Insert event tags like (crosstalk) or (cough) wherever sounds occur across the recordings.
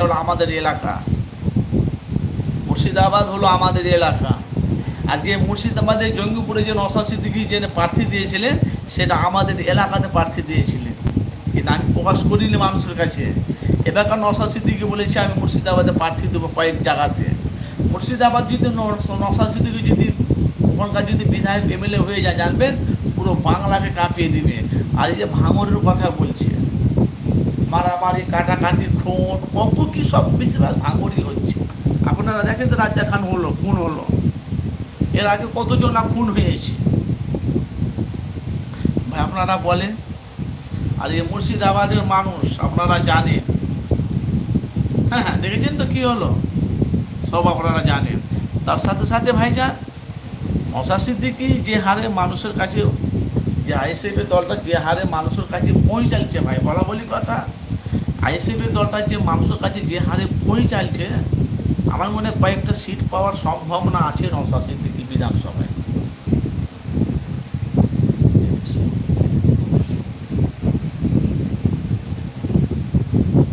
হলো আমাদের এলাকা। মুর্শিদাবাদ হলো আমাদের এলাকা। আর যে মুর্শিদাবাদের জঙ্গিপুরে যে নশা সিদ্দিকি যে প্রার্থী দিয়েছিলেন, সেটা আমাদের এলাকাতে প্রার্থী দিয়েছিলেন। কিন্তু আমি প্রকাশ করিনি মানুষের কাছে। এবারকার নশা সিদ্দিকি বলেছে, আমি মুর্শিদাবাদে প্রার্থী দেবো কয়েক জায়গাতে। মুর্শিদাবাদ যদি ন- নশা সিদ্দিকি যদি ওখানকার যদি বিধায়ক এমএলএ হয়ে যায়, জানবেন, পুরো বাংলাকে কাঁপিয়ে দিবে। আর এই যে ভাঙরের কথা বলছে মারামারি, কাটাকাটি, খুন, কত কি সব বেশিরভাগ ভাঙরই হচ্ছে। আপনারা দেখেন তো রাজা খান হলো, খুন হলো। এর আগে কতজন না খুন হয়েছে? ভাই, আপনারা বলেন। আর এই মুর্শিদাবাদের মানুষ, আপনারা জানেন। হ্যাঁ হ্যাঁ দেখেছেন তো কি হলো? সব আপনারা জানেন। তার সাথে সাথে ভাইজান মশা সিদ্দিকি যে হারে মানুষের কাছে যে আইএসএফের দলটা যে হারে মানুষের কাছে পৌঁছালছে ভাই, বলা বলি কথা। আইএসএফের দলটা যে মানুষের কাছে যে হারে পৌঁছালছে আমার মনে হয় কয়েকটা সিট পাওয়ার সম্ভাবনা আছে নশা সিদ্দিকি বিধানসভায়।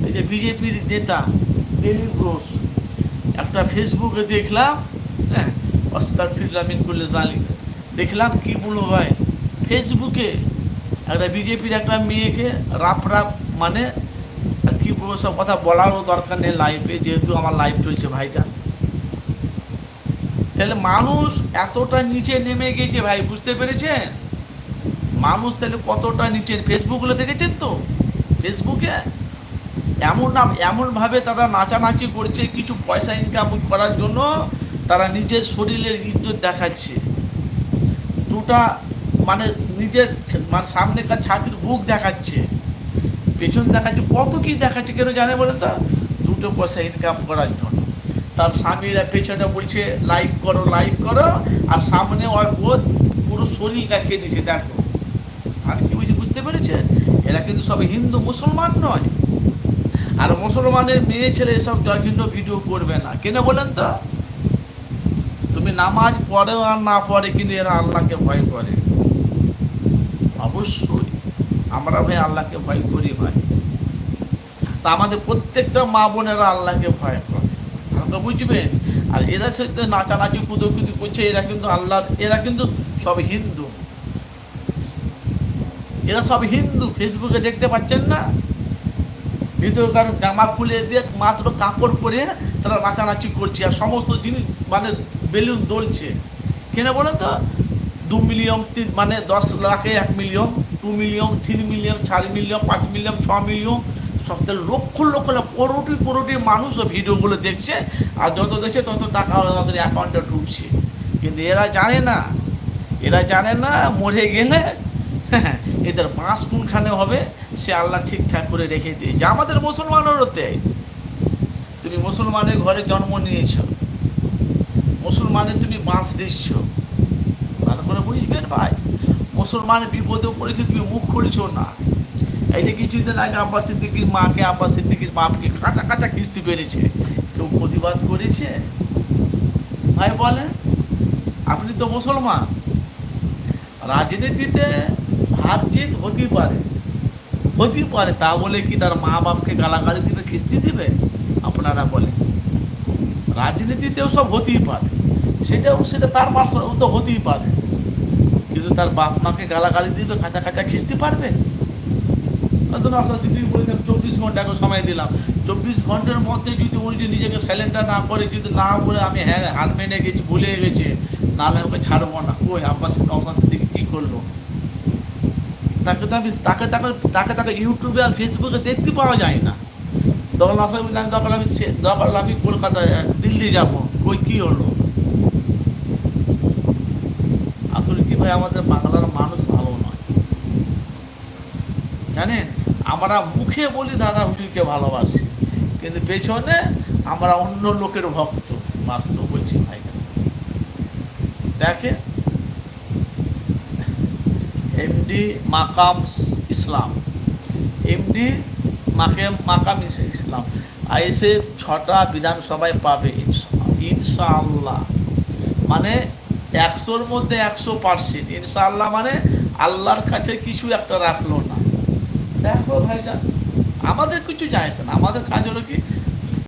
এই যে বিজেপির নেতা দিলীপ ঘোষ, একটা ফেসবুকে দেখলাম হ্যাঁ অস্কার ফিরলামিন করলে জানি দেখলাম কি বলব ভাই ফেসবুকে, একটা বিজেপির একটা মেয়েকে রাপ রাপ মানে কি বলব, সব কথা বলারও দরকার নেই লাইভে যেহেতু আমার লাইফ চলছে ভাইজান তাহলে মানুষ এতটা নিচে নেমে গেছে ভাই, বুঝতে পেরেছেন? মানুষ তাহলে কতটা নিচে, ফেসবুকগুলো দেখেছেন তো? ফেসবুকে এমন না এমনভাবে তারা নাচানাচি করছে, কিছু পয়সা ইনকাম করার জন্য তারা নিজের শরীরের ইজ্জত দেখাচ্ছে। দুটা মানে নিজের মানে সামনেকার ছাতির বুক দেখাচ্ছে। পেছন দেখাচ্ছে, কত কি দেখাচ্ছে কেন জানে বলে তো? দুটো পয়সা ইনকাম করার জন্য। তার স্বামীরা পেছনে বলছে লাইভ করো লাইভ করো। আর সামনে ওর বোধ পুরো শরীর দেখিয়ে দিচ্ছে দেখো। আর কি বুঝি বুঝতে পেরেছে? এরা কিন্তু সব হিন্দু মুসলমান নয়। আর মুসলমানের মেয়ে ছেলে এসব জঘন্য ভিডিও করবে না। কেন বলেন তো? তুমি নামাজ পড়ে আর না পড়ে কিন্তু এরা আল্লাহকে ভয় করে। অবশ্যই। আমরা ভাই আল্লাহকে ভয় করি ভাই। তা আমাদের প্রত্যেকটা মা বোনেরা আল্লাহকে ভয় করে। তো বুঝবেন আর এরা সাথে নাচানাচি, কুদোকুদি করছে, এরা কিন্তু আল্লাহ এরা কিন্তু সব হিন্দু। এরা সব হিন্দু। ফেসবুকে দেখতে পাচ্ছেন না? ভিতরে ভিতরকার জামা খুলে দিয়ে মাত্র কাপড় পরে তারা নাচানাচি করছে, আর সমস্ত জিনিস মানে বেলুন দোলছে। কেন বলে তো? দু মিলিয়ন, তিন মানে দশ লাখে এক million two million three million, চার মিলিয়ন, পাঁচ মিলিয়ন, ছ মিলিয়ন থেকে লক্ষ লক্ষ লক্ষ, কোটি কোটি মানুষ ও ভিডিওগুলো দেখছে। আর যত দেখছে, তত টাকা তাদের অ্যাকাউন্টে ঢুকছে। কিন্তু এরা জানে না। এরা জানে না, মরে গেলে (laughs) এদের বাঁশ কোনখানে হবে, সে আল্লাহ ঠিকঠাক করে রেখে দিয়েছে। আমাদের মুসলমানেরও তাই। তুমি মুসলমানের ঘরে জন্ম নিয়েছ। মুসলমানের তুমি বাঁশ দিচ্ছ। করে বুঝবেন ভাই? মুসলমানের বিপদে পড়েছে, তুমি মুখ খুলছো না। এই যে কিছুদিন আগে আব্বাস সিদ্দিকির মাকে, আব্বাস সিদ্দিকির বাপকে কাঁচা কাঁচা কিস্তি পেরেছে কেউ প্রতিবাদ করেছে? ভাই বলেন, আপনি তো মুসলমান। রাজনীতিতে হার জিত হতেই পারে। হতেই পারে, তা বলে কি তার মা বাপকে গালাগালি দিবে, কিস্তি দিবে? আপনারা বলে রাজনীতিতেও সব হতেই পারে। সেটাও, সেটা তার মার্শাল তো হতেই পারে। কিন্তু তার বাপ মাকে গালাগালি দিয়ে তো কাঁচা কাঁচা খিস্তি পারবে? তো না যদি বলেছেন, চব্বিশ ঘণ্টা এখন সময় দিলাম। চব্বিশ ঘণ্টার মধ্যে যদি উনি যদি নিজেকে স্যালেন্ডার না করে যদি না বলে আমি হ্যাঁ হাত মেনে গেছি, ভুলে গেছে, নাহলে ওকে ছাড়বো না। কই আব্বাস নসাসের দিকে কী করল? তাকে তো আমি তাকে তাকে তাকে তাকে ইউটিউবে আর ফেসবুকে দেখতে পাওয়া যায় না। তখন আসলে আমি তখন আমি তখন আমি কলকাতায়, দিল্লি যাব। কই, কী হলো? আসলে আমাদের বাংলার মানুষ ভালো নয়। জানেন? আমরা মুখে বলি দাদা হুজুরকে ভালোবাসি, কিন্তু পেছনে আমরা অন্য লোকের ভক্ত, বাস্তব বলছি ভাই। দেখে এমডি মাকাম ইসলাম। এমডি মাকাম মাকাম ইস- ইসলাম। আইসে ছটা বিধানসভায় পাবে, ইনশা- ইনশাআল্লাহ। মানে একশোর মধ্যে একশো পার্সেন্ট ইনশাল্লাহ মানে আল্লাহর কাছে কিছু একটা রাখল না। দেখো ভাইজান, আমাদের কিছু যায় না। আমাদের কাজ হলো কি